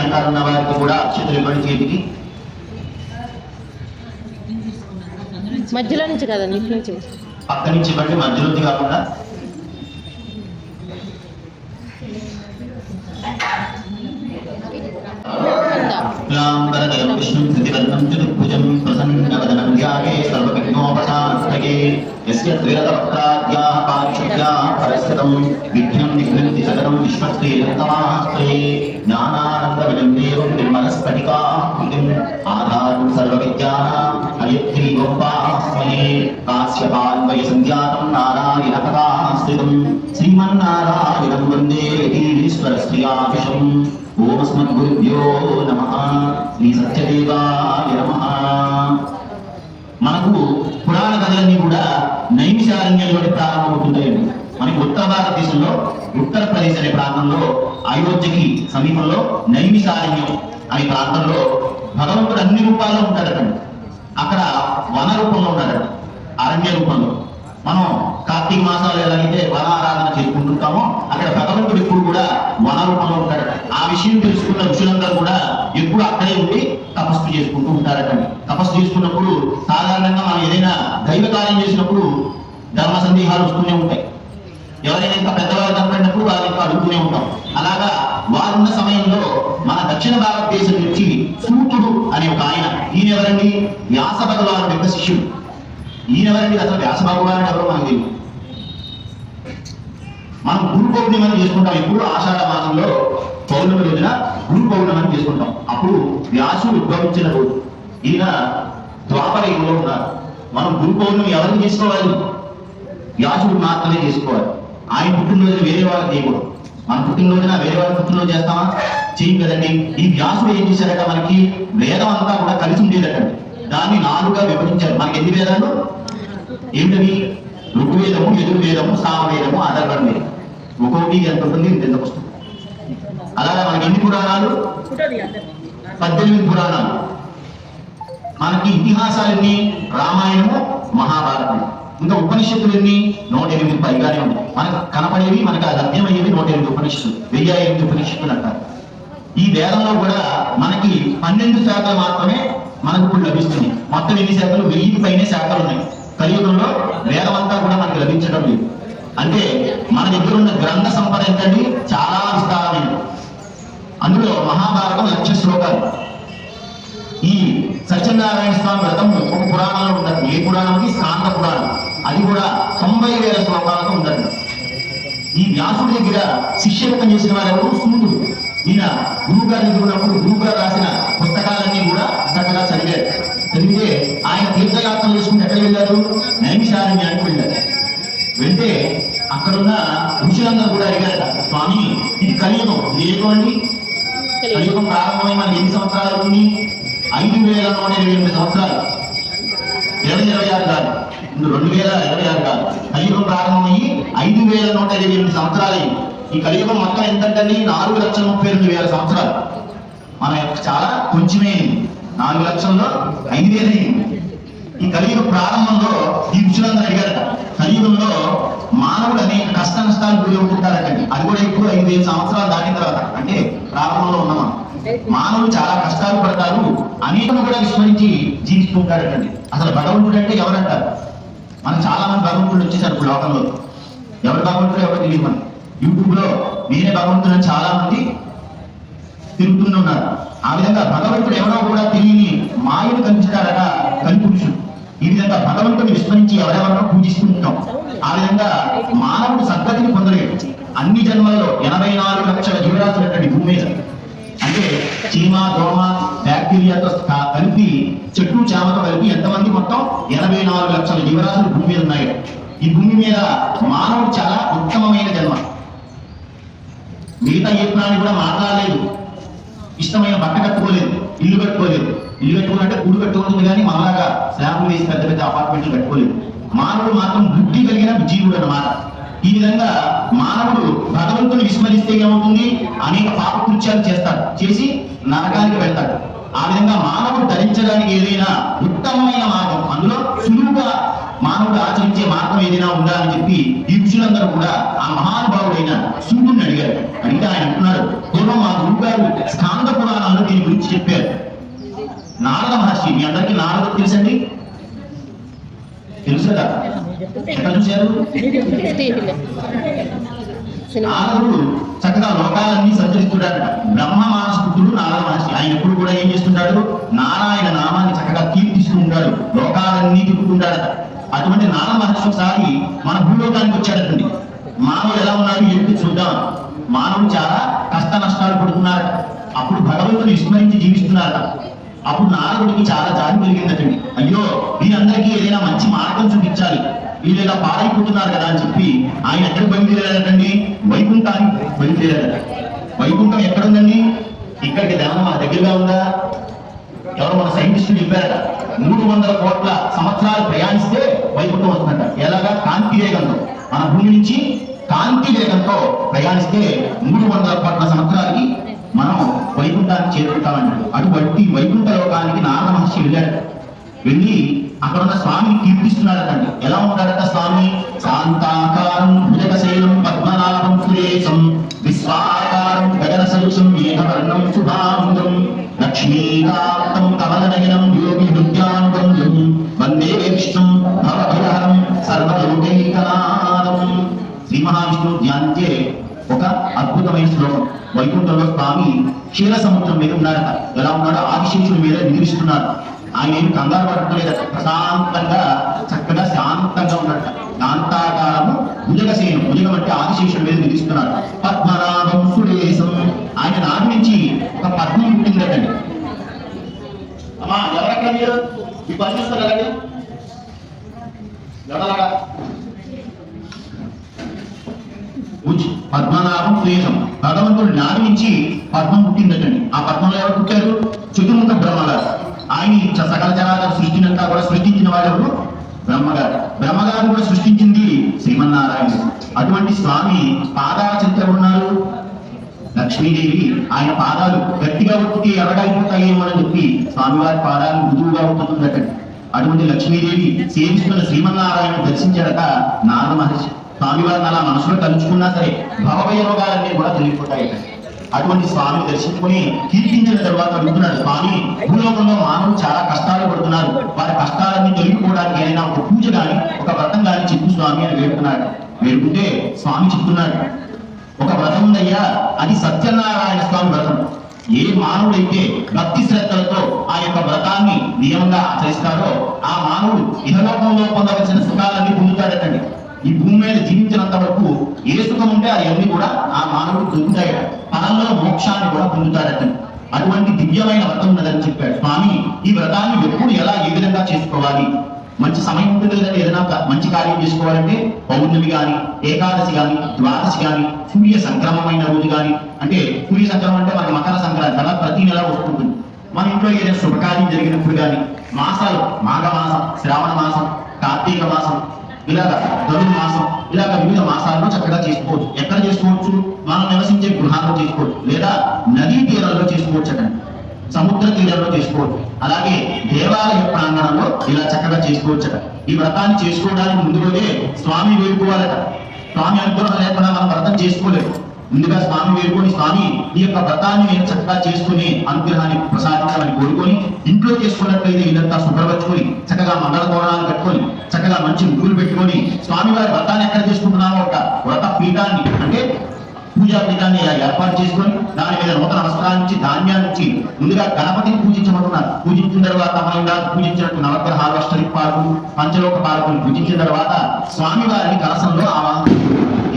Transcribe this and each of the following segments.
వెనకాల ఉన్న వారికి కూడా అక్షతలు ఇవ్వండి చేతికి. మధ్యలో నుంచి కదండి ఇటు నుంచి. పక్క నుంచి ఇవ్వండి మధ్యలోకి కాకుండా. విష్ణుం ప్రతిపదం చతుర్భుజం ప్రసన్నవదనం ధ్యాయే సర్వవిఘ్నోపశాంతయే యస్య త్రిరథవక్త్రాద్యాः పారిషద్యాः పరస్కృతం విఘ్నం నిఘ్నంతి సకలం విశ్వశ్రీరత్తమాశ్రయే జ్ఞానానందవిజం దేవం నిర్మలస్ఫటికాకృతిం ఆధారం సర్వవిద్యానాం హయగ్రీవోపాస్మయే కాశ్యపాన్వయ సంధ్యాతం నారాయణకథాస్థితం శ్రీమన్నారాయణం వందే ఈశ్వరశ్రియాభిషం ఓమస్మద్గురుభ్యో నమ శ్రీ సత్యదేవాయ నమ మనకు పురాణ కథలన్నీ కూడా నైమిషారణ్యంలోనే ప్రారంభమవుతుంటాయండి మనకి ఉత్తర భారతదేశంలో ఉత్తరప్రదేశ్ అనే ప్రాంతంలో అయోధ్యకి సమీపంలో నైమిషారణ్యం అనే ప్రాంతంలో భగవంతుడు అన్ని రూపాల్లో ఉంటాడటండి. అక్కడ వన రూపంలో ఉంటాడట అరణ్య రూపంలో. మనం కార్తీక మాసాలు ఎలాగైతే వన ఆరాధన చేసుకుంటుంటామో అక్కడ భగవంతుడు ఎప్పుడు కూడా వన రూపంలో ఉంటాడట ఆ విషయం తెలుసుకున్న ఋషులందరూ కూడా ఎప్పుడు అక్కడే ఉండి తపస్సు చేసుకుంటూ ఉంటారట. తపస్సు చేసుకున్నప్పుడు సాధారణంగా మనం ఏదైనా దైవ కార్యం చేసినప్పుడు ధర్మ సందేహాలు వస్తూనే ఉంటాయి. ఎవరైనా ఇంకా పెద్దవారు కనపడినప్పుడు వారి యొక్క అడుగుతూనే ఉంటాం. అలాగా వారున్న సమయంలో మన దక్షిణ భారతదేశం నుంచి సూతుడు అనే ఒక ఆయన. ఈయన ఎవరండి వ్యాస భగవాను యొక్క శిష్యుడు. ఈయన ఎవరండి అసలు వ్యాస భగవానుడు ఎవరో మనకు తెలియదు. మనం గురు పౌర్ణిమని చేసుకుంటాం. ఎప్పుడు ఆషాఢ మాసంలో పౌర్ణమి రోజున గురు పౌర్ణమని చేసుకుంటాం. అప్పుడు వ్యాసుడు ఉద్భవించిన రోజు. ఈయన ద్వాపర యుగంలో ఉన్నారు. మనం గురు పౌర్ణమి ఎవరిని చేసుకోవాలి? వ్యాసుడు మాత్రమే చేసుకోవాలి. ఆయన పుట్టినరోజున వేరే వాళ్ళకి చేయకూడదు. మన పుట్టినరోజున వేరే వాళ్ళ పుట్టినరోజు చేస్తామా? చేయం కదండి. ఈ వ్యాసుడు ఏం చేశారట మనకి వేదం అంతా కూడా కలిసి ఉండేదటండి. దాన్ని నాలుగుగా విభజించారు. మనకి ఎన్ని వేదాలు? ఏమిటవి ఋగ్వేదము యజుర్వేదము సామవేదము అధర్వణ వేదం ఒక్కొక్కటి ఎంత ఉంటుంది? ఎంత పుస్తకం? అలాగే మనకి ఎన్ని పురాణాలు? పద్దెనిమిది పురాణాలు. మనకి ఇతిహాసాలన్నీ రామాయణము మహాభారతం ఇంకా ఉపనిషత్తులు ఎన్ని? నూట ఎనిమిది పైగానే ఉన్నాయి. మనకు కనపడేవి మనకు లభ్యమయ్యేవి నూట ఎనిమిది ఉపనిషత్తులు. వెయ్యి ఎనిమిది ఉపనిషత్తులు అంటారు. ఈ వేదంలో కూడా మనకి పన్నెండు శాతం మాత్రమే మనకు ఇప్పుడు లభిస్తుంది. మొత్తం ఎన్ని శాఖలు? వెయ్యికి పైనే శాఖలు ఉన్నాయి. కలియుగంలో వేదమంతా కూడా మనకు లభించడం లేదు. అంటే మన దగ్గర ఉన్న గ్రంథ సంపద ఏంటండి చాలా విస్తారమైనది అందులో మహాభారతం లక్ష శ్లోకాలు. ఈ సత్యనారాయణ స్వామి వ్రతం ఒక పురాణంలో ఉండదు ఏ పురాణంకి? స్కాంత పురాణం. అది కూడా తొంభై వేల శ్లోకాలతో ఉండదు ఈ వ్యాసుడి దగ్గర శిష్యత్వం చేసిన వారు ఎవరు? సూర్యుడు ఈయన గురువు గారి దగ్గర ఉన్నప్పుడు గురువు గారు రాసిన పుస్తకాలన్నీ కూడా చక్కగా చదివారు చదివితే తీర్థయాత్రలు చేసుకుంటే ఎక్కడ వెళ్ళారు? నైమిషారణ్యానికి వెళ్ళారు. వెళ్తే అక్కడున్న ఋషులందరూ కూడా అడిగారట స్వామి ఇది కలియుగం ఇది ఏ యుగం అండి కలియుగం ప్రారంభమై మనకి ఎన్ని సంవత్సరాలు అవుతుంది? ఐదు వేల నూట ఇరవై ఎనిమిది సంవత్సరాలు. ఇరవై ఇరవై ఆరు కాదు. రెండు వేల ఇరవై ఆరు కాదు. కలియుగం ప్రారంభమయ్యి ఐదు వేల నూట ఇరవై ఎనిమిది సంవత్సరాలు అయింది. ఈ కలియుగం మొత్తం ఎంతంటే నాలుగు లక్షల ముప్పై ఎనిమిది వేల సంవత్సరాలు. మన యొక్క చాలా కొంచెమే నాలుగు లక్షల్లో ఐదు వేలు అయింది. ఈ కలియుగ ప్రారంభంలో ఈ ఋషులందరూ అడిగారట. కలియుగంలో మానవుడు అనేక కష్ట నష్టాలు గురి అవుతుంటారటండి. అది కూడా ఎక్కువ ఐదు వేల సంవత్సరాలు దాటిన తర్వాత. అంటే ప్రారంభంలో ఉన్నామా? మానవులు చాలా కష్టాలు పడతారు అనేకను కూడా విస్మరించి జీవిస్తుంటారటండి. అసలు భగవంతుడు అంటే ఎవరంటారు? మనకు చాలా మంది భగవంతుడు వచ్చేసారు ఇప్పుడు లోకంలో. ఎవరు భగవంతుడు ఎవరు తెలియదు మనం యూట్యూబ్లో నేనే భగవంతుడు అని చాలా మంది తిరుగుతున్నారు ఆ విధంగా భగవంతుడు ఎవరో కూడా తెలియని మాయను కల్పించాడట కలిపురుషుడు. ఈ విధంగా భగవంతుని విస్మరించి ఎవరెవరినో పూజిస్తుంటాం. ఆ విధంగా మానవుడు సద్గతిని పొందలేడు. అన్ని జన్మల్లో ఎనభై నాలుగు లక్షల జీవరాశులు భూమి మీద. అంటే చీమ దోమ బ్యాక్టీరియాతో కలిపి చెట్టు చేమతో కలిపి ఎంతమంది మొత్తం ఎనభై నాలుగు లక్షల జీవరాశులు భూమి మీద ఉన్నాయి. ఈ భూమి మీద మానవుడు చాలా ఉత్తమమైన జన్మ. మిగతా ఏ ప్రాణి కూడా మాట్లాడలేదు. ఇష్టమైన బట్ట కట్టుకోలేదు. ఇల్లు కట్టుకోలేదు. ఇల్లు కట్టుకున్నట్టే గుడి కట్టుకుంటుంది కానీ మనలాగా స్లాబ్లు వేసి పెద్ద పెద్ద అపార్ట్మెంట్లు కట్టుకోలేదు. మానవుడు మాత్రం బుద్ధి కలిగిన జీవుడు అన్నమాట. ఈ విధంగా మానవుడు భగవంతుని విస్మరిస్తే ఏమవుతుంది అనేక పాప కృత్యాలు చేస్తాడు. చేసి నరకానికి వెళ్తాడు. ఆ విధంగా మానవుడు ధరించడానికి ఏదైనా ఉత్తమమైన మార్గం అందులో సులువుగా మానవుడు ఆచరించే మార్గం ఏదైనా ఉందా అని చెప్పి ఈ ఋషులందరూ కూడా ఆ మహానుభావుడైన సూర్యుడిని అడిగారు. అడిగితే ఆయన అంటున్నారు పూర్వం మా గురువు గారు స్కాంద దీని గురించి చెప్పారు. నారద మహర్షి మీ అందరికీ నారదుడు తెలుసండి? తెలుసు కదా ఎక్కడ చూశారు? నారదుడు చక్కగా లోకాలన్నీ సంచరిస్తున్నాడు బ్రహ్మ మానస పుత్రుడు నారద మహర్షి. ఆయన ఎప్పుడు కూడా ఏం చేస్తుంటాడు? నారాయణ నామాన్ని చక్కగా కీర్తిస్తూ ఉంటాడు. లోకాలన్నీ తిప్పుకుంటాడట. అటువంటి నారద మహర్షి ఒకసారి మన భూలోకానికి వచ్చాడటండి. మానవుడు ఎలా ఉన్నాడు? ఎందుకు చూద్దాం. మానవుడు చాలా కష్ట నష్టాలు పడుతున్నారట. అప్పుడు భగవంతుని విస్మరించి జీవిస్తున్నారట. అప్పుడు నారదుడికి చాలా జాలి కలిగిందటండి అయ్యో వీరందరికీ ఏదైనా మంచి మార్గం చూపించాలి. వీళ్ళు ఇలా పాడైపోతున్నారు కదా అని చెప్పి ఆయన ఎక్కడ బయలుదేరాడటండి? వైకుంఠానికి బయలుదేరాడట. వైకుంఠం ఎక్కడుందండి? ఇక్కడికి దేవం మన దగ్గరగా ఉందా? ఎవరు మన సైంటిస్టులు చెప్పారట. మూడు వందల కోట్ల సంవత్సరాలు ప్రయాణిస్తే వైకుంఠం వస్తుందట. ఎలాగా? కాంతి వేగంతో. మన భూమి నుంచి కాంతి వేగంతో ప్రయాణిస్తే మూడు వందల కోట్ల సంవత్సరాలకి మనం వైకుంఠానికి చేరుకుంటామండి. అటువంటి వైకుంఠ లోకానికి నారద మహర్షి వెళ్ళాడు. వెళ్ళి అక్కడ ఉన్న స్వామిని కీర్తిస్తున్నాడటండి. ఎలా ఉంటాడట స్వామి? శాంతాకారం భుజకశైలం పద్మనాభం సురేశం విశ్వాకారం గగన సదృశం మేఘవర్ణం శుభాంగం లక్ష్మీకాంతం కమలనయనం యోగి హృద్యానుబంధం వందే విష్ణు భవభిహరం సర్వలోకైకనాథం. శ్రీ మహావిష్ణు ధ్యానించే ఒక అద్భుతమైన శ్లోకం. వైకుంఠంలో స్వామి క్షీర సముద్రం మీద ఉన్నారట. ఎలా ఉన్నాడో ఆదిశేషుల మీద నిద్రిస్తున్నాడు ఆయన ఏమి కంగారు పడట్లేదట. ప్రశాంతంగా చక్కగా శాంతంగా ఉన్నట శాంతాకారము భుజగసేను. భుజగం అంటే ఆదిశేషుల మీద నిలుస్తున్నాడు పద్మనాభం సురేశం. ఆయన నాటి నుంచి ఒక పద్మం పుట్టిందటండి అమ్మా ఎవరక్కడ మీరు ఈ పని చూస్తారు కదండి ఎవరలాగా? పద్మనాభం సుయేషం భగవంతుడు నాడి నుంచి పద్మం పుట్టిందటండి. ఆ పద్మంలో ఎవరు పుట్టారు? చతుర్ముఖ బ్రహ్మగారు. ఆయన సకల జనాల సృష్టినంతా కూడా సృష్టించిన వారెవరు బ్రహ్మగారు. బ్రహ్మగారు కూడా సృష్టించింది శ్రీమన్నారాయణ అటువంటి స్వామి పాదాల చిత్ర ఉన్నారు లక్ష్మీదేవి ఆయన పాదాలు గట్టిగా ఉత్తికి ఎర్రగైపోతాయేమో అని చెప్పి స్వామివారి పాదాలు మృదువుగా ఉంటుందటండి అటువంటి లక్ష్మీదేవి సేవిస్తున్న శ్రీమన్నారాయణ దర్శించడట నారద మహర్షి. స్వామివారిని అలా మనసులో తలుచుకున్నా సరే భవభయ రోగాలన్నీ కూడా తొలగిపోతాయి. అటువంటి స్వామిని దర్శించుకుని కీర్తించిన తర్వాత అడుగుతున్నాడు స్వామి భూలోకంలో మానవులు చాలా కష్టాలు పడుతున్నారు. వారి కష్టాలన్నీ తొలగిపోవడానికి అయినా ఒక పూజ గాని ఒక వ్రతం గాని చెప్పు స్వామి అని వేడుకున్నాడు. వేడుకుంటే స్వామి చెప్తున్నాడు ఒక వ్రతం ఉందయ్యా అది సత్యనారాయణ స్వామి వ్రతం. ఏ మానవుడైతే భక్తి శ్రద్ధలతో ఆ యొక్క వ్రతాన్ని నియమంగా ఆచరిస్తాడో ఆ మానవుడు ఇహలోకంలో పొందవలసిన సుఖాలన్నీ పొందుతాడటండి. ఈ భూమి మీద జీవించినంత వరకు ఏ సుఖం ఉంటే అవన్నీ కూడా ఆ మానవుడు పొందుతాయట పదంలో మోక్షాన్ని కూడా పొందుతాడటండి అటువంటి దివ్యమైన వ్రతం ఉన్నదని చెప్పాడు. స్వామి ఈ వ్రతాన్ని ఎప్పుడు ఎలా ఏ విధంగా చేసుకోవాలి? మంచి సమయం ఉంటుంది కదండి ఏదైనా మంచి కార్యం చేసుకోవాలంటే పౌర్ణమి గాని ఏకాదశి గాని ద్వాదశి గాని సూర్య సంక్రమమైన రోజు గాని. అంటే సూర్య సంక్రమం అంటే మనకి మకర సంక్రాంతి అలా ప్రతి నెల వస్తుంటుంది. మన ఇంట్లో ఏదైనా శుభకార్యం జరిగినప్పుడు కానీ మాసాలు మాఘ మాసం శ్రావణ మాసం కార్తీక మాసం ఇలాగ ధనుర్మాసం ఇలాగ వివిధ మాసాలలో చక్కగా చేసుకోవచ్చు. ఎక్కడ చేసుకోవచ్చు? మనం నివసించే గృహాల్లో చేసుకోవచ్చు. లేదా నదీ తీరాల్లో చేసుకోవచ్చు అటండి సముద్ర తీరంలో చేసుకోవచ్చు. అలాగే దేవాలయ ప్రాంగణంలో ఇలా చక్కగా చేసుకోవచ్చట ఈ వ్రతాన్ని చేసుకోవడానికి ముందు రోజే స్వామి వేడుకోవాలట. స్వామి అనుగ్రహం లేకుండా మనం వ్రతం చేసుకోలేదు ముందుగా స్వామి వేడుకొని స్వామి ఈ యొక్క వ్రతాన్ని నేను చక్కగా చేసుకుని అనుగ్రహాన్ని ప్రసాదించాలని కోరుకొని ఇంట్లో చేసుకున్నట్లయితే ఇదంతా శుభ్రపరచుకొని చక్కగా మండల కోణాలు కట్టుకొని చక్కగా మంచి ముగ్గులు పెట్టుకొని స్వామి వారి వ్రతాన్ని ఎక్కడ చేసుకుంటున్నామో ఒక వ్రత పీఠాన్ని అంటే పూజా పీఠాన్ని ఏర్పాటు చేసుకొని దాని మీద నూతన వస్త్రాన్ని ఇచ్చి ధాన్యాన్ని ముందుగా గణపతిని పూజించమంటున్నారు. పూజించిన తర్వాత మనం పూజించినట్టు నవగ్రహాలు అష్టరి పార్కు పంచలోక పాలకులు పూజించిన తర్వాత స్వామి వారిని కలసంలో ఆవాహన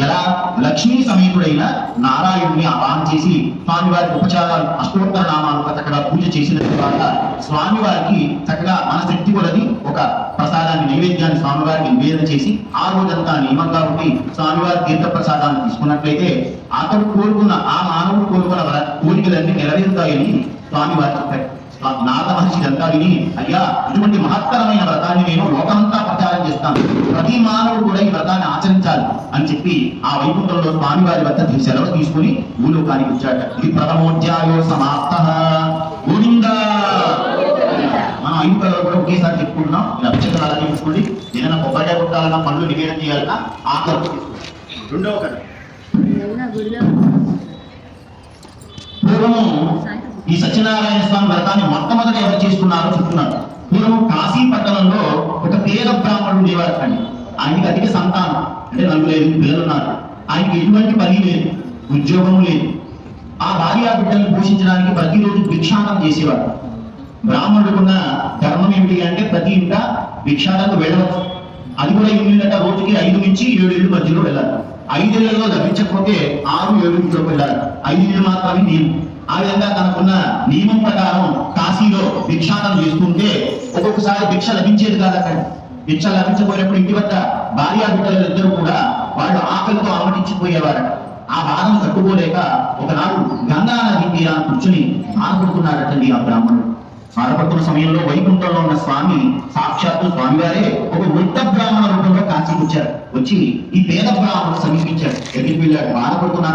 ఎలా లక్ష్మీ సమీపుడైన నారాయణుని ఆవాహన చేసి స్వామివారి ఉపచారాలు అష్టోత్తర నామాలు చక్కగా పూజ చేసిన తర్వాత స్వామివారికి చక్కగా మన శక్తి కొలది ఒక ప్రసాదాన్ని నైవేద్యాన్ని స్వామివారికి నివేదన చేసి ఆ రోజంతా నియమంగా ఉండి స్వామివారి తీర్థ ప్రసాదాన్ని తీసుకున్నట్లయితే అతడు కోరుకున్న ఆ మానవుడు కోరుకున్న కోరికలన్నీ నెరవేరుతాయని స్వామివారు చెప్పారు. నారద మహర్షి ఇదంతా విని అయ్యా ఇటువంటి మహత్తరమైన వ్రతాన్ని నేను లోకమంతా ప్రచారం చేస్తాను. ప్రతి మానవుడు కూడా ఈ వ్రతాన్ని ఆచరించాలి అని చెప్పి ఆ వైకుంఠంలో స్వామివారి వద్ద సెలవు తీసుకుని భూలోకానికి వచ్చాట ఇది ప్రథమోధ్యాయో సమాప్త. గోవిందా! మనం ఐదు కలర్ కూడా ఒకేసారి చెప్పుకుంటున్నాం. ఇలా అక్షరాలు తీసుకోండి ఏదైనా కొబ్బరికాయ కొట్టాలన్నా పనులు నివేదన చేయాలన్నా ఆకలి తీసుకోండి రెండవ గుడిలో పూర్వము ఈ సత్యనారాయణ స్వామి వ్రతాన్ని మొట్టమొదట ఎవరు చేసుకున్నారో చెప్తున్నారు పూర్వం కాశీ పట్టణంలో ఒక పేద బ్రాహ్మణుడు ఉండేవారు అండి ఆయనకి అధిక సంతానం అంటే నలుగురు ఐదు పిల్లలు ఉన్నారు. ఆయనకి ఎటువంటి పని లేదు ఉద్యోగం లేదు. ఆ భార్య బిడ్డలను పోషించడానికి ప్రతిరోజు భిక్షాటం చేసేవాడు బ్రాహ్మణుడుకున్న ధర్మం ఏమిటి అంటే ప్రతి ఇంట భిక్షాటకు వెళ్ళవచ్చు. అది కూడా ఏమిటంటే రోజుకి ఐదు నుంచి ఏడు ఇళ్ళు మధ్యలో వెళ్ళాలి. ఐదేళ్ళలో లభించకపోతే ఆరు ఏడు ఇంట్లోకి వెళ్ళాలి. ఐదు ఇళ్ళు మాత్రమే నేను. ఆ విధంగా తనకున్న నియమం ప్రకారం కాశీలో భిక్షాటం చేస్తుంటే ఒక్కొక్కసారి భిక్ష లభించేది కాదు అక్కడ. భిక్ష లభించబోయినప్పుడు ఇంటి వద్ద భార్య బిడ్డలు ఇద్దరు కూడా వాళ్ళు ఆకలితో అమటించిపోయేవారట ఆ బాధను తట్టుకోలేక ఒకనాడు గంగా నది తీరా కూర్చుని బాధపడుతున్నాడటండి ఆ బ్రాహ్మణుడు. బాధపడుతున్న సమయంలో వైకుంఠంలో ఉన్న స్వామి సాక్షాత్తు స్వామివారే ఒక వృద్ధ బ్రాహ్మణ రూపంలో కాశీకి వచ్చారు. వచ్చి ఈ పేద బ్రాహ్మణుడు సమీపించాడు ఎక్కడికి వెళ్ళాడు? బాధపడుతున్న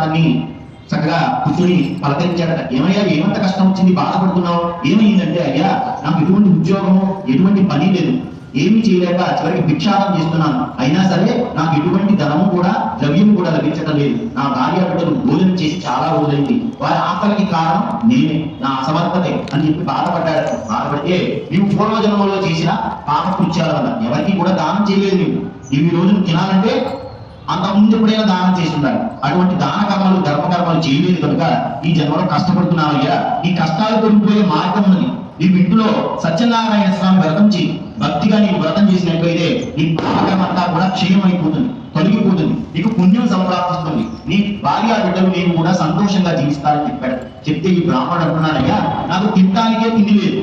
చక్కగా కూర్చొని పలకరించాడట. ఏమయ్యా ఏమంత కష్టం వచ్చింది బాధపడుతున్నావు? ఏమైందంటే అయ్యా నాకు ఎటువంటి ఉద్యోగము ఎటువంటి పని లేదు. ఏమీ చేయలేక చివరికి భిక్షాటం చేస్తున్నాను. అయినా సరే నాకు ఎటువంటి ధనము కూడా ద్రవ్యం కూడా లభించడం లేదు. నా భార్య బిడ్డలు భోజనం చేసి చాలా రోజులైంది. వారి ఆకలికి కారణం నేనే. నా అసమర్థతే అని చెప్పి బాధపడ్డాడు. బాధపడితే నీవు పూర్వజన్మలో చేసిన పాప కృత్యాల వల్ల ఎవరికి కూడా దానం చేయలేదు నీవు. ఇవి రోజులు తినాలంటే అంత ముందు ఎప్పుడైనా దానం చేసి ఉండాలి అటువంటి దాన కర్మలు గర్భ కర్మలు చేయలేదు కనుక ఈ జన్మలో కష్టపడుతున్నావయ్యా ఈ కష్టాలు కొనిపోయే మార్గం ఉన్నది. నీ ఇంట్లో సత్యనారాయణ స్వామి వ్రతం చేయి. భక్తిగా నీకు వ్రతం చేసినట్లయితే నీ పాపకర్మ అంతా కూడా క్షయమైపోతుంది తొలగిపోతుంది. నీకు పుణ్యం సంప్రాప్తిస్తుంది. నీ భార్య బిడ్డలు నేను కూడా సంతోషంగా జీవిస్తారని చెప్పాడు. చెప్తే ఈ బ్రాహ్మణుడు అంటున్నాడయ్యా నాకు తినడానికే తిండి లేదు.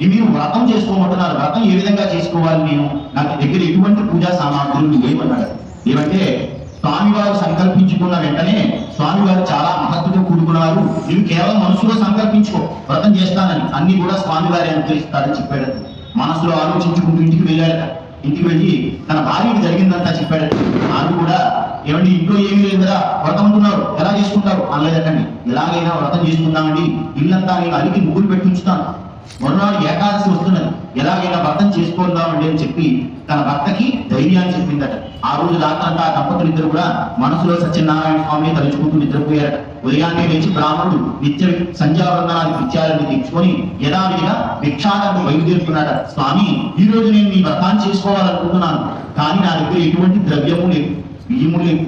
ఈ మీరు వ్రతం చేసుకోమంటున్నారు. వ్రతం ఏ విధంగా చేసుకోవాలి నేను? నాకు దగ్గర ఎటువంటి పూజా సామాగ్రులు లేవన్నాడు. ఏమంటే స్వామివారు సంకల్పించుకున్న వెంటనే స్వామివారు చాలా మహత్తుతో కూడుకున్నారు నువ్వు కేవలం మనసులో సంకల్పించుకో వ్రతం చేస్తానని. అన్ని కూడా స్వామివారే అనుగ్రహిస్తారని చెప్పాడు మనసులో ఆలోచించుకుంటూ ఇంటికి వెళ్ళాడట. ఇంటికి వెళ్ళి తన భార్యకి జరిగిందంతా చెప్పాడట. ఆమె కూడా ఏమండి ఇంట్లో ఏమీ లేదు కదా వ్రతం అంటున్నారు. ఎలా చేసుకుంటారు? అనలేదటండి. ఎలాగైనా వ్రతం చేసుకుందామండి. ఇల్లంతా నేను అలికి ముగ్గులు పెట్టి ఉంచుతాను. మరునాడు ఏకాదశి వస్తున్నది. ఎలాగైనా భర్తను చేసుకుందామండి అని చెప్పి తన భర్తకి ధైర్యాన్ని చెప్పిందట. ఆ రోజు రాత్రంతా ఆ దంపతులు ఇద్దరు కూడా మనసులో సత్యనారాయణ స్వామిని తలుచుకుంటూ నిద్రపోయారట. ఉదయాన్నే లేచి బ్రాహ్మణుడు నిత్య సంధ్యావందనాలు పిచ్చాలని తెచ్చుకొని యథావిధిగా భిక్షాటకు బయలుదేరుతున్నాడట. స్వామి ఈ రోజు నేను మీ వ్రతాన్ని చేసుకోవాలనుకుంటున్నాను. కానీ నా దగ్గర ఎటువంటి ద్రవ్యము లేదు బియ్యము లేవు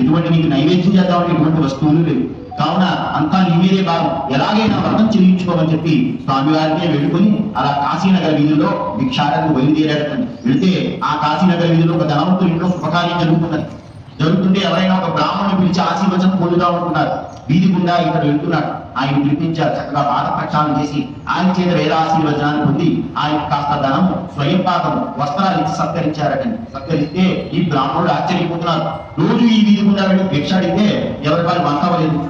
ఎటువంటి నీకు నైవేద్యం చేద్దామని ఎటువంటి వస్తువులు లేవు. కావున అంతా నీ మీదే భాగం ఎలాగైనా వ్రతం చెల్లించుకోమని చెప్పి స్వామివారినే వెళ్ళుకొని అలా కాశీనగర్ వీధిలో భిక్షాటకు బయలుదేరాడటండి వెళితే ఆ కాశీనగర్ వీధిలో ఒక ధనవంతుడు ఇంట్లో శుభకార్యం జరుగుతున్నది. జరుగుతుంటే ఎవరైనా ఒక బ్రాహ్మణుని పిలిచి ఆశీర్వచనం పొందుతా ఉంటున్నారు వీధి గుండా ఇక్కడ వెళ్తున్నాడు. ఆయన పిలిపించారు. చక్కగా పాద ప్రక్షాళన చేసి ఆయన చేత వేద ఆశీర్వచనాన్ని పొంది ఆయన కాస్త ధనము స్వయం పాకము వస్త్రాలు ఇచ్చి సత్కరించారటండి. సత్కరిస్తే ఈ బ్రాహ్మణుడు ఆశ్చర్యపోతున్నారు రోజు ఈ వీధి గుండా వెళ్ళి భిక్ష అడిగితే ఎవరి వాళ్ళు వంకవలేదు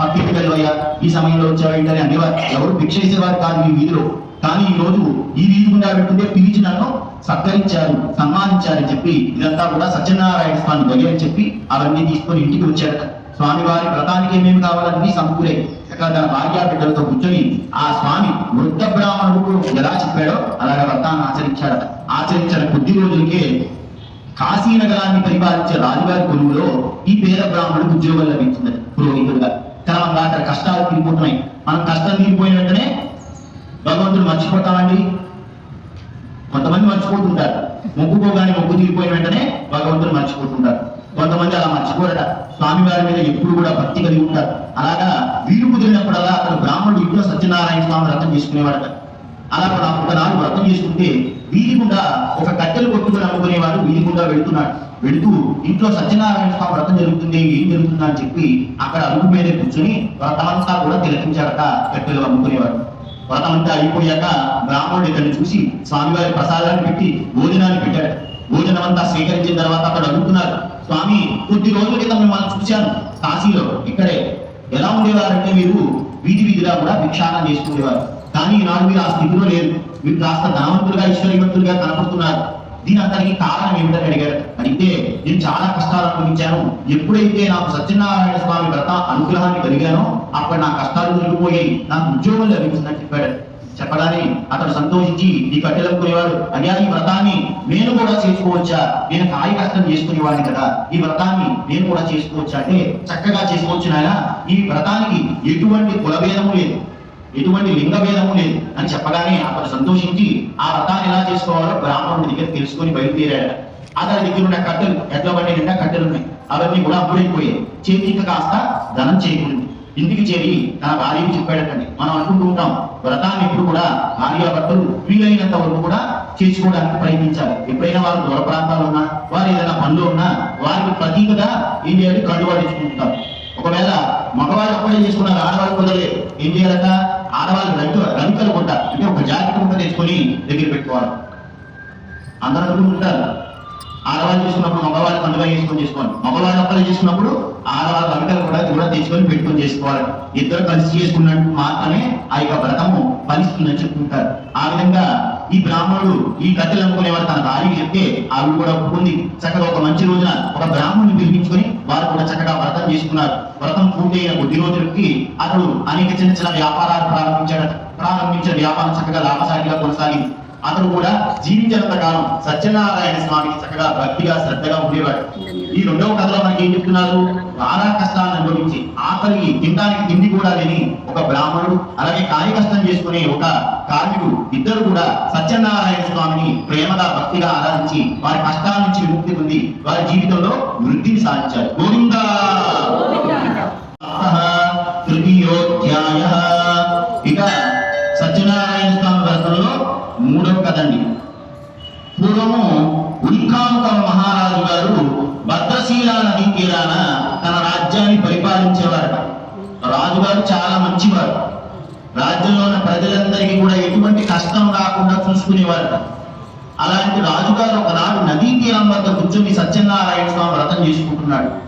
పక్కింటి వెళ్ళవయ్యా ఈ సమయంలో వచ్చావేంటని అనేవారు ఎవరు భిక్ష వేసేవారు కాదు ఈ వీధిలో. కానీ ఈ రోజు ఈ వీధి గుండా పెట్టుకుంటే పిలిచి నన్ను సత్కరించారు సన్మానించారని చెప్పి ఇదంతా కూడా సత్యనారాయణ స్వామి దగ్గర చెప్పి అవన్నీ తీసుకొని ఇంటికి వచ్చాడట. స్వామివారి వ్రతానికి ఏమేమి కావాలన్నీ సమకూరే ఇక్కడ తన భార్య బిడ్డలతో కూర్చొని ఆ స్వామి వృద్ధ బ్రాహ్మణుడు ఎలా చెప్పాడో అలాగే వ్రతాన్ని ఆచరించాడట. ఆచరించిన కొద్ది రోజులకే కాశీ నగరాన్ని పరిపాలించే రాజుగారి కొలువులో ఈ పేద బ్రాహ్మణుడికి ఉద్యోగం లభించింది పురోహితుడుగా. క్రమంగా అక్కడ కష్టాలు తీరిపోతున్నాయి. మనం కష్టం తీరిపోయిన వెంటనే భగవంతుడు మర్చిపోతామండి. కొంతమంది మర్చిపోతుంటారు. మొక్కుకోగానే మొక్కు తీరిపోయిన వెంటనే భగవంతుడు మర్చిపోతుంటారు. కొంతమంది అలా మర్చిపోరట. స్వామివారి మీద ఎప్పుడు కూడా భక్తి కలిగి ఉంటారు. అలాగా వీలు కుదిరినప్పుడల్లా అక్కడ బ్రాహ్మణుడు ఇంట్లో సత్యనారాయణ స్వామి రథం చేసుకునేవాడట. అలా ఒక ఒకనాడు వ్రతం చేసుకుంటే వీధి గుండా ఒక కట్టెలు కొట్టుకుని అమ్ముకునేవాడు వీధి గుండా వెళ్తున్నాడు. వెళుతూ ఇంట్లో సత్యనారాయణ స్వామి వ్రతం జరుగుతుంది ఏం జరుగుతుందా అని చెప్పి అక్కడ అరుగు మీద కూర్చొని వ్రతమంతా కూడా తిలకించాడట కట్టెలు అమ్ముకునేవాడు. వ్రతం అంతా అయిపోయాక బ్రాహ్మణుడు ఇతన్ని చూసి స్వామివారి ప్రసాదాన్ని పెట్టి భోజనాన్ని పెట్టాడు. భోజనం అంతా స్వీకరించిన తర్వాత అక్కడ అడుగుతున్నారు స్వామి కొద్ది రోజుల క్రితం మిమ్మల్ని చూశాను. కాశీలో ఇక్కడే. ఎలా ఉండేవారంటే మీరు వీధి వీధిగా కూడా భిక్షాటన చేసుకునేవారు. కానీ ఈనాడు మీరు ఆ స్థితిలో లేరు. మీరు కాస్త ధనవంతులుగా ఐశ్వర్యవంతులుగా కనపడుతున్నారు. దీని అతనికి కారణం ఏమిటని అడిగారు. అడిగితే నేను చాలా కష్టాలు అనుభవించాను. ఎప్పుడైతే నాకు సత్యనారాయణ స్వామి వ్రత అనుగ్రహాన్ని కలిగానో అప్పుడు నా కష్టాలు తొలగిపోయాయి నాకు ఉద్యోగం లభించిందని చెప్పాడు. చెప్పగానే అతడు సంతోషించి ఈ కట్టెలు అమ్ముకునేవాడు అయ్యా ఈ వ్రతాన్ని నేను కూడా చేసుకోవచ్చా? నేను కాయ కష్టం చేసుకునేవాడిని కదా. ఈ వ్రతాన్ని నేను కూడా చేసుకోవచ్చా? అంటే చక్కగా చేసుకోవచ్చు నాయన. ఈ వ్రతానికి ఎటువంటి కులభేదము లేదు. ఎటువంటి లింగ భేదము లేదు అని చెప్పగానే అతను సంతోషించి ఆ వ్రతాన్ని ఎలా చేసుకోవాలో బ్రాహ్మణుడి దగ్గర తెలుసుకొని బయలుదేరాడు. అతని దగ్గర ఉన్న కట్టెలు ఎడ్ల బండి నిండా కట్టెలు ఉన్నాయి అవన్నీ కూడా అప్పుడైపోయాయి చేతికి కాస్త ధనం చేయకూడదు ఇంటికి చేరి తన భార్యకు చెప్పాడటండి. మనం అనుకుంటూ ఉంటాం వ్రతాన్ని ఎప్పుడు కూడా భార్యాభర్తలు వీలైనంత వరకు కూడా చేసుకోవడానికి ప్రయత్నించాలి. ఎప్పుడైనా వారు దూర ప్రాంతాలు ఉన్నా వారు ఏదైనా పనులు ఉన్నా వారికి ప్రతీకగా ఏం చేయాలి కళ్ళు ఒకవేళ మగవాళ్ళు అప్పుడే చేసుకున్నారు ఆడవాళ్ళు కుదరలే ఏం చేయాలట? ఆడవాళ్ళు రంగు రంగులు కొంట అంటే ఒక జాకెట్ ముక్క తెచ్చుకొని దగ్గర పెట్టుకోవాలి. అందరూ ఉంటారు ఆడవాళ్ళు చేసుకున్నప్పుడు మగవాళ్ళు పండుగ చేసుకొని చేసుకోవాలి. మగవాళ్ళు అప్పలు చేసుకున్నప్పుడు ఆడవాళ్ళ పండుగలు కూడా కూడా తెచ్చుకొని పెట్టుకొని చేసుకోవాలి. ఇద్దరు కలిసి చేసుకున్నట్టు మాత్రమే ఆ యొక్క వ్రతము ఫలిస్తుందని చెప్పుకుంటారు. ఆ విధంగా ఈ బ్రాహ్మణుడు ఈ కథలు అమ్ముకునేవారు తన భార్యకి చెప్తే ఆవిడ కూడా ఒప్పుకుంది. చక్కగా ఒక మంచి రోజున ఒక బ్రాహ్మణుని పిలిపించుకొని వారు కూడా చక్కగా వ్రతం చేసుకున్నారు. వ్రతం పూర్తయిన కొద్ది రోజులకి అతడు అనేక చిన్న చిన్న వ్యాపారాలు ప్రారంభించాడు. ప్రారంభించిన వ్యాపారం చక్కగా లాభసాటిగా కొనసాగింది. అతను కూడా జీవించినంత కాలం సత్యనారాయణ స్వామికి చక్కగా భక్తిగా శ్రద్ధగా ఉండేవాడు. ఈ రెండవ కథలో మనకి ఏం చెప్తున్నారు? నానా కష్టాలను అనుభవించి ఆఖరికి తినడానికి తిండి కూడా లేని ఒక బ్రాహ్మణుడు అలాగే కాయ కష్టం చేసుకునే ఒక కార్మికుడు ఇద్దరు కూడా సత్యనారాయణ స్వామిని ప్రేమగా భక్తిగా ఆరాధించి వారి కష్టాల నుంచి విముక్తి పొంది వారి జీవితంలో వృద్ధిని సాధించారు. గోవిందా! తృతీయోధ్యాయ. ఇక కదండి పూర్వము ఉల్కాముక మహారాజు గారు భద్రశీల నదీ తీరాన తన రాజ్యాన్ని పరిపాలించేవారట. రాజుగారు చాలా మంచివారు. రాజ్యంలో ఉన్న ప్రజలందరికీ కూడా ఎటువంటి కష్టం రాకుండా చూసుకునేవారట. అలాంటి రాజుగారు ఒకనాడు నదీ తీరం వద్ద కూర్చొని సత్యనారాయణ స్వామి వ్రతం చేసుకుంటున్నాడు.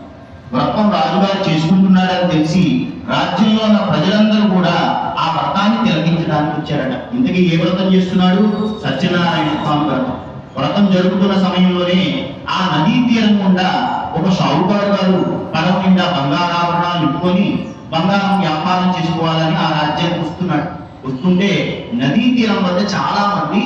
వ్రతం రాజుగారు చేసుకుంటున్నాడని తెలిసి రాజ్యంలో ఉన్న ప్రజలందరూ కూడా ఆ వ్రతాన్ని తిలకించడానికి వచ్చారట. ఇంతకీ ఏ వ్రతం చేస్తున్నాడు? సత్యనారాయణ స్వామి వ్రతం. వ్రతం జరుగుతున్న సమయంలోనే ఆ నదీ తీరం గుండా ఒక షావుకారు గారు పడవ నిండా బంగారాభరణాలు నింపుకొని బంగారం వ్యాపారం చేసుకోవాలని ఆ రాజ్యానికి వస్తున్నాడు. వస్తుంటే నదీ తీరం వద్ద చాలా మంది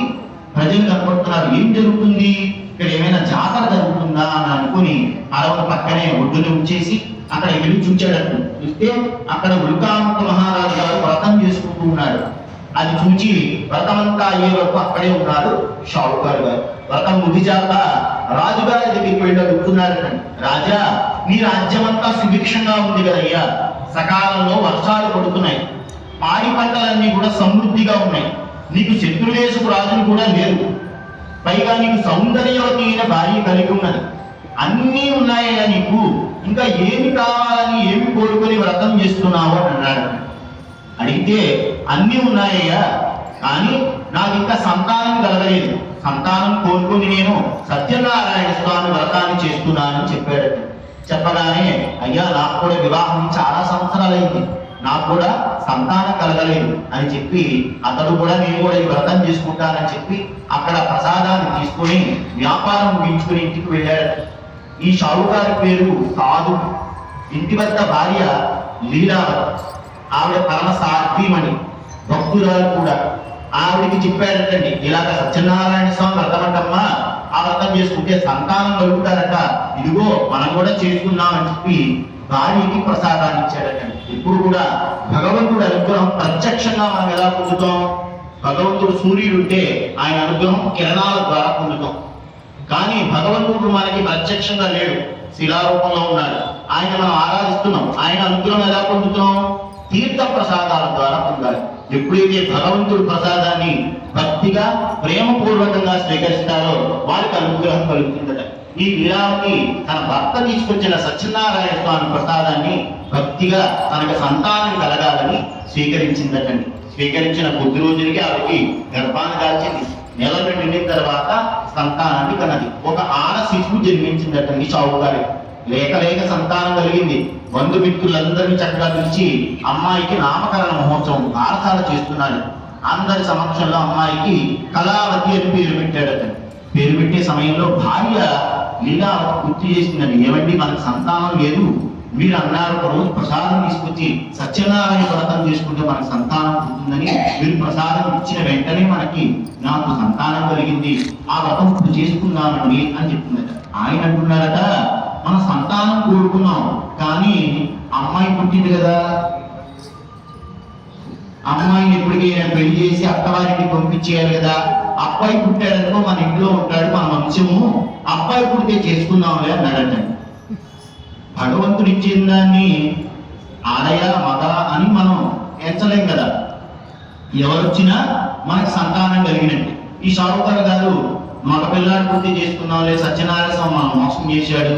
ప్రజలు కనపడుతున్నారు ఏం జరుగుతుంది? ఇక్కడ ఏమైనా జాతర జరుగుతుందా అని అనుకుని అరవ పక్కనే ఒడ్డుని ఉంచేసి అక్కడ వెళ్ళి చూచాడట్టు చూస్తే అక్కడ ఉల్కాముఖ మహారాజు గారు వ్రతం చేసుకుంటూ ఉన్నాడు అది చూచి వ్రతమంతా అయ్యే వరకు అక్కడే ఉన్నాడు షావుకారు గారు. వ్రతం ముగిజాక రాజుగారి దగ్గరికి వెళ్ళి అడుగుతున్నారట రాజా మీ రాజ్యమంతా సుభిక్షంగా ఉంది కదయ్యా. సకాలంలో వర్షాలు పడుతున్నాయి. పాడి పంటలన్నీ కూడా సమృద్ధిగా ఉన్నాయి. నీకు శత్రుదేశపు రాజులు కూడా లేరు. పైగా నీకు సౌందర్యవతి భార్య కలిగి ఉన్నది అన్నీ ఉన్నాయా నీకు. ఇంకా ఏమి కావాలని ఏమి కోరుకొని వ్రతం చేస్తున్నావు అని అన్నాడు. అడిగితే అన్నీ ఉన్నాయ్యా కానీ నాకు ఇంకా సంతానం కలగలేదు. సంతానం కోరుకొని నేను సత్యనారాయణ స్వామి వ్రతాన్ని చేస్తున్నానని చెప్పాడు. చెప్పగానే అయ్యా నాకు కూడా వివాహం చాలా సంవత్సరాలైంది. నాకు కూడా సంతానం కలగలేదు అని చెప్పి అతడు కూడా నేను కూడా ఈ వ్రతం చేసుకుంటానని చెప్పి అక్కడ ప్రసాదాన్ని తీసుకొని వ్యాపారం ముగించుకుని ఇంటికి వెళ్ళాడు. ఈ షావుకారి పేరు సాధు ఇంటి వద్ద భార్య లీలావతి. ఆవిడ పరమ సాధ్వీమణి. భక్తురాలు కూడా. ఆవిడికి చెప్పాడటండి ఇలాగ సత్యనారాయణ స్వామి వ్రతమంటమ్మా ఆ వ్రతం చేసుకుంటే సంతానం కలుగుతారట. ఇదిగో మనం కూడా చేసుకున్నామని చెప్పి భార్యకి ప్రసాదాన్ని ఇచ్చాడటండి. ఇప్పుడు కూడా భగవంతుడు అనుగ్రహం ప్రత్యక్షంగా మనం ఎలా పొందుతాం? భగవంతుడు సూర్యుడు ఉంటే ఆయన అనుగ్రహం కిరణాల ద్వారా పొందుతాం. కానీ భగవంతుడు మనకి ప్రత్యక్షంగా లేడు. శిలారూపంలో ఉన్నాడు. ఆయన మనం ఆరాధిస్తున్నాం. ఆయన అనుగ్రహం ఎలా పొందుతున్నాం తీర్థ ప్రసాదాల ద్వారా పొందాలి. ఎప్పుడైతే భగవంతుడు ప్రసాదాన్ని భక్తిగా ప్రేమపూర్వకంగా స్వీకరిస్తారో వారికి అనుగ్రహం కలుగుతుందట. ఈ లీలావతి తన భర్త తీసుకొచ్చిన సత్యనారాయణ స్వామి ప్రసాదాన్ని భక్తిగా తనకు సంతానం కలగాలని స్వీకరించిందటండి. స్వీకరించిన కొద్ది రోజులకి ఆవిడకి గర్భాన్ని దాల్చింది నెలలు నిండిన తర్వాత సంతానాన్ని కన్నది. ఒక ఆడ శిశువు జన్మించిందటండి షావుకారి లేక లేక సంతానం కలిగింది. బంధుమిత్రులందరినీ చక్కగా పిలిచి అమ్మాయికి నామకరణ మహోత్సవం ఆరసాల చేస్తున్నాడు అందరి సమక్షంలో అమ్మాయికి కళావతి అని పేరు పెట్టాడట. పేరు పెట్టే సమయంలో భార్య లీలా గుర్తు చేసిందని ఏమండి? మనకు సంతానం లేదు. మీరు అన్నారు ఒక రోజు ప్రసాదం తీసుకొచ్చి సత్యనారాయణ వ్రతం చేసుకుంటే మనకు సంతానం పుట్టిందని మీరు ప్రసాదం ఇచ్చిన వెంటనే మనకి నాకు సంతానం కలిగింది. ఆ వ్రతం ఇప్పుడు చేసుకుందామండి అని చెప్తుందట ఆయన అంటున్నారట మన సంతానం కోరుకున్నాం కానీ అమ్మాయి పుట్టింది కదా. అమ్మాయిని ఎప్పటికైనా పెళ్ళి చేసి అత్తవారికి పంపించేయాలి కదా. అబ్బాయి పుట్టాడనుకో మన ఇంట్లో ఉంటాడు మన వంశము. అబ్బాయి పుడితే చేసుకుందాంలే అన్నాడట. భగవంతుడు ఇచ్చిన దాన్ని ఆలయ మత అని మనం ఎంచలేం కదా. ఎవరొచ్చినా మనకి సంతానం కలిగినట్టు. ఈ షారుఖాన్ గారు మగ పిల్లాడు పూర్తి చేసుకున్నాంలే సత్యనారాయణ స్వామి మనం మోసం చేశాడు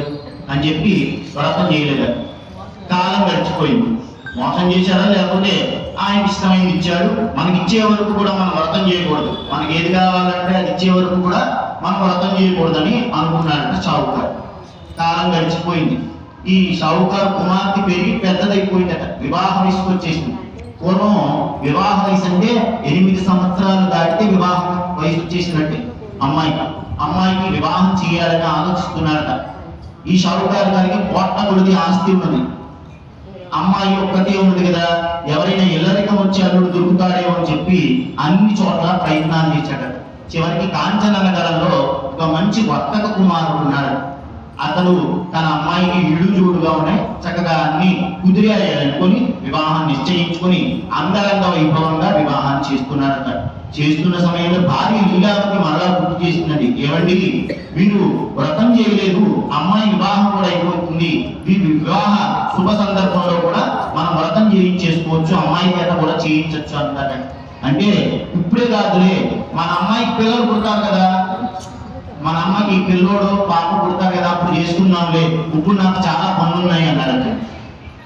అని చెప్పి వ్రతం చేయలేదు? కాలం గడిచిపోయింది. మోసం చేశారా? లేకపోతే ఆయన ఇష్టమైంది ఇచ్చాడు. మనకి ఇచ్చే వరకు కూడా మనం వ్రతం చేయకూడదు. మనకి ఏది కావాలంటే అది ఇచ్చే వరకు కూడా మనం వ్రతం చేయకూడదని అనుకున్నాడంట సావుకారు. కాలం గడిచిపోయింది. ఈ సావుకారు కుమార్తె పెరిగి పెద్దదైపోయిందట. వివాహ వయసుకు వచ్చేసింది పూర్వం వివాహ వయసు అంటే ఎనిమిది సంవత్సరాలు దాటితే వివాహ వయసు వచ్చేసినట్టే అమ్మాయికి. అమ్మాయికి వివాహం చేయాలని ఆలోచిస్తున్నారట. ఈ షావుకారు గారికి కోట్ల కొద్ది ఆస్తి ఉన్నది. అమ్మాయి ఒక్కతే ఉంది కదా ఎవరైనా ఇల్లరికం వచ్చి అల్లుడు దొరుకుతాడేమో అని చెప్పి అన్ని చోట్ల ప్రయత్నాలు చేశాడు. చివరికి కాంచన నగరంలో ఒక మంచి వర్తక కుమారుడు ఉన్నాడు. అతను తన అమ్మాయికి ఇళ్ళు జోడుగా ఉన్నాయి చక్కగా అన్ని కుదిరేయాలనుకొని వివాహం నిశ్చయించుకొని అంగరంగ వైభవంగా వివాహం వివాహాన్ని అతను చేస్తున్న సమయంలో భార్య లీలావతి మరలా గుర్తు చేస్తున్నది ఏమండి? వీరు వ్రతం చేయలేదు అమ్మాయి వివాహం కూడా అయిపోతుంది. వీరి వివాహ శుభ సందర్భంలో కూడా మనం వ్రతం చేయించేసుకోవచ్చు అమ్మాయి చేత కూడా చేయించవచ్చు అన్నమాట అంటే ఇప్పుడే కాదులే మన అమ్మాయికి పిల్లలు పుడతారు కదా. మన అమ్మకి పిల్లోడు పాప పుడతారు కదా అప్పుడు చేసుకున్నాంలే ఇప్పుడు నాకు చాలా పనులు ఉన్నాయి అన్నారండి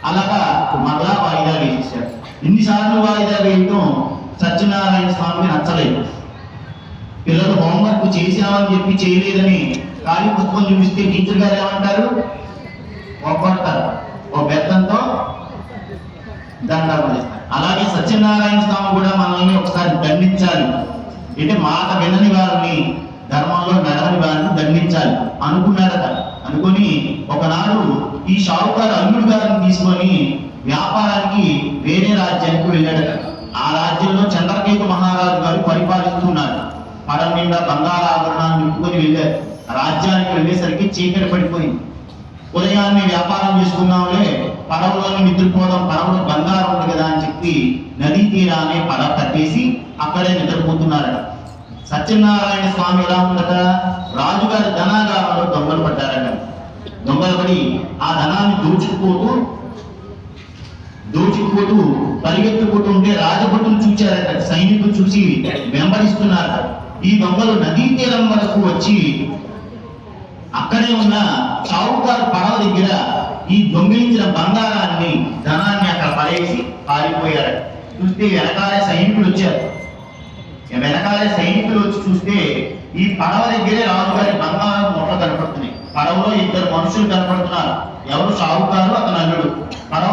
అలాగా మరలా వాయిదా వేసేసారు ఇన్నిసార్లు వాయిదా వేయటం? సత్యనారాయణ స్వామికి నచ్చలేదు. పిల్లలు హోంవర్క్ చేసామని చెప్పి చేయలేదని ఖాళీ పుస్తకం చూపిస్తే టీచర్ గారు ఏమంటారు? ఒక్కొడతారు ఓ బెత్తంతో దండాలు అలాగే సత్యనారాయణ స్వామి కూడా మనల్ని ఒకసారి దండించాలి. అంటే మాట వినని వారిని ధర్మంలో నడవని వారిని దండించాలి. అనుకున్నారట. అనుకొని ఒకనాడు ఈ షావుకారు అల్లుడు గారిని తీసుకొని వ్యాపారానికి వేరే రాజ్యానికి వెళ్ళాడట. ఆ రాజ్యంలో చంద్రకేతు మహారాజు గారు పరిపాలిస్తున్నారు. పడం నిండా బంగారు ఆభరణాన్ని నింపుకొని వెళ్ళారు. రాజ్యానికి వెళ్ళేసరికి చీకటి పడిపోయింది. ఉదయాన్నే వ్యాపారం చేసుకుందాంలే పడవలోనే నిద్రపోదాం పడవలో బంగారం ఉంది కదా అని చెప్పి నదీ తీరానే పడవ కట్టేసి అక్కడే నిద్రపోతున్నారట. సత్యనారాయణ స్వామి ఎలా ఉందట? రాజుగారి ధనాగారంలో దొంగలు పడ్డారట. దొంగలు పడి ఆ ధనాన్ని దోచుకుపోతూ దోచుకుపోతూ పరిగెత్తుకుంటుంటే రాజభటులు చూచారట సైనికులు చూసి వెంబడిస్తున్నారు. ఈ దొంగలు నదీ తీరం వరకు వచ్చి అక్కడే ఉన్న చౌకారు పడవ దగ్గర ఈ దొంగిలించిన బంగారాన్ని ధనాన్ని అక్కడ పడేసి పారిపోయారట. చూస్తే వెనకాలే సైనికులు వచ్చారు. వెనకాలే సైనికులు వచ్చి చూస్తే ఈ పడవ దగ్గరే రాజుగారి బంగారం మూటలు కనపడుతున్నాయి. పడవలో ఇద్దరు మనుషులు కనపడుతున్నారు. ఎవరు షావుకారు అతను అల్లుడు. పడవ